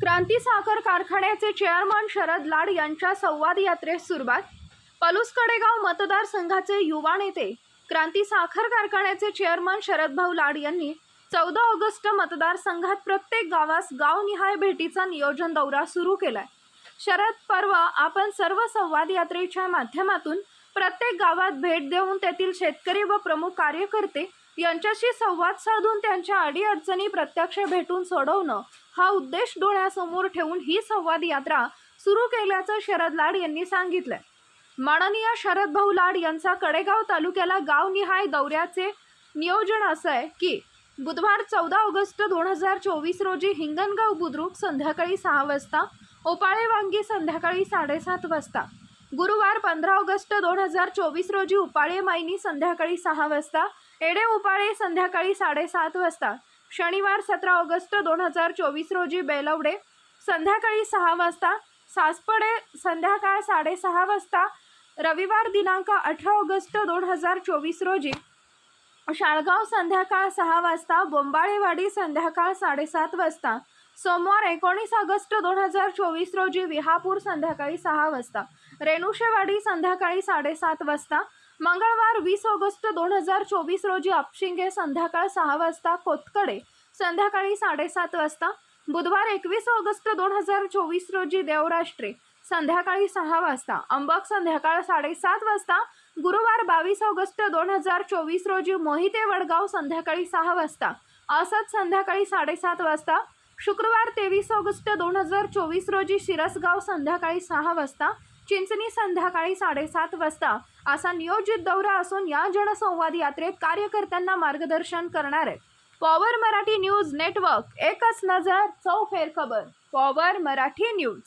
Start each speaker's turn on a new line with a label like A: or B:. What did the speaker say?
A: क्रांती साखर कारखान्याचे चेअरमन शरद लाड यांच्या संवाद यात्रेस सुरुवात. पलूस कडेगाव मतदारसंघाचे युवा नेते क्रांती साखर कारखान्याचे चेअरमन शरदभाऊ लाड यांनी चौदा ऑगस्ट मतदारसंघात प्रत्येक गावास गावनिहाय भेटीचा नियोजन दौरा सुरू केलाय. शरद पर्व आपण सर्व संवाद यात्रेच्या माध्यमातून प्रत्येक गावात भेट देऊन तेथील शेतकरी व प्रमुख कार्यकर्ते यांच्याशी संवाद साधून त्यांच्या अडीअडचणी प्रत्यक्ष भेटून सोडवणं हा उद्देश डोळ्यासमोर ठेवून ही संवाद यात्रा सुरू केल्याचं शरद लाड यांनी सांगितलंय. माननीय शरद भाऊ लाड यांचा कडेगाव तालुक्याला गावनिहाय दौऱ्याचे नियोजन असं आहे की बुधवार चौदा ऑगस्ट दोन हजार चोवीस रोजी हिंगणगाव बुद्रुक संध्याकाळी सहा वाजता ओपाळे वांगी संध्याकाळी साडेसात वाजता गुरुवार पंधरा ऑगस्ट दोन हजार चोवीस रोजी उपाळे मायनी संध्याकाळी सहा वाजता एडे उपाळे संध्याकाळी साडेसात वाजता शनिवार सतरा ऑगस्ट दोन हजार चोवीस रोजी बेलवडे संध्याकाळी सहा वाजता सासपडे संध्याकाळ साडेसहा वाजता रविवार दिनांक अठरा ऑगस्ट दोन हजार चोवीस रोजी शाळगाव संध्याकाळ सहा वाजता बोंबाळेवाडी संध्याकाळ साडेसात वाजता सोमवार एकोणीस ऑगस्ट दोन हजार चोवीस रोजी विहापूर संध्याकाळी सहा वाजता रेणुशेवाडी संध्याकाळी साडेसात वाजता मंगळवार वीस ऑगस्ट दोन हजार चोवीस रोजी अपशिंगे संध्याकाळ सहा वाजता कोतकडे संध्याकाळी साडेसात वाजता बुधवार एकवीस ऑगस्ट दोन हजार चोवीस रोजी देवराष्ट्रे संध्याकाळी सहा वाजता अंबक संध्याकाळ साडेसात वाजता गुरुवार बावीस ऑगस्ट दोन हजार चोवीस रोजी मोहिते वडगाव संध्याकाळी सहा वाजता असत संध्याकाळी साडेसात वाजता शुक्रवार तेवीस ऑगस्ट दोन हजार चोवीस रोजी शिरसगाव संध्याकाळी सहा वाजता चिंचणी संध्याकाळी साडेसात वाजता असा नियोजित दौरा असून या जनसंवाद यात्रेत कार्यकर्त्यांना मार्गदर्शन करणार आहे पॉवर मराठी न्यूज नेटवर्क एकच नजर चौफेर खबर. Power Marathi news.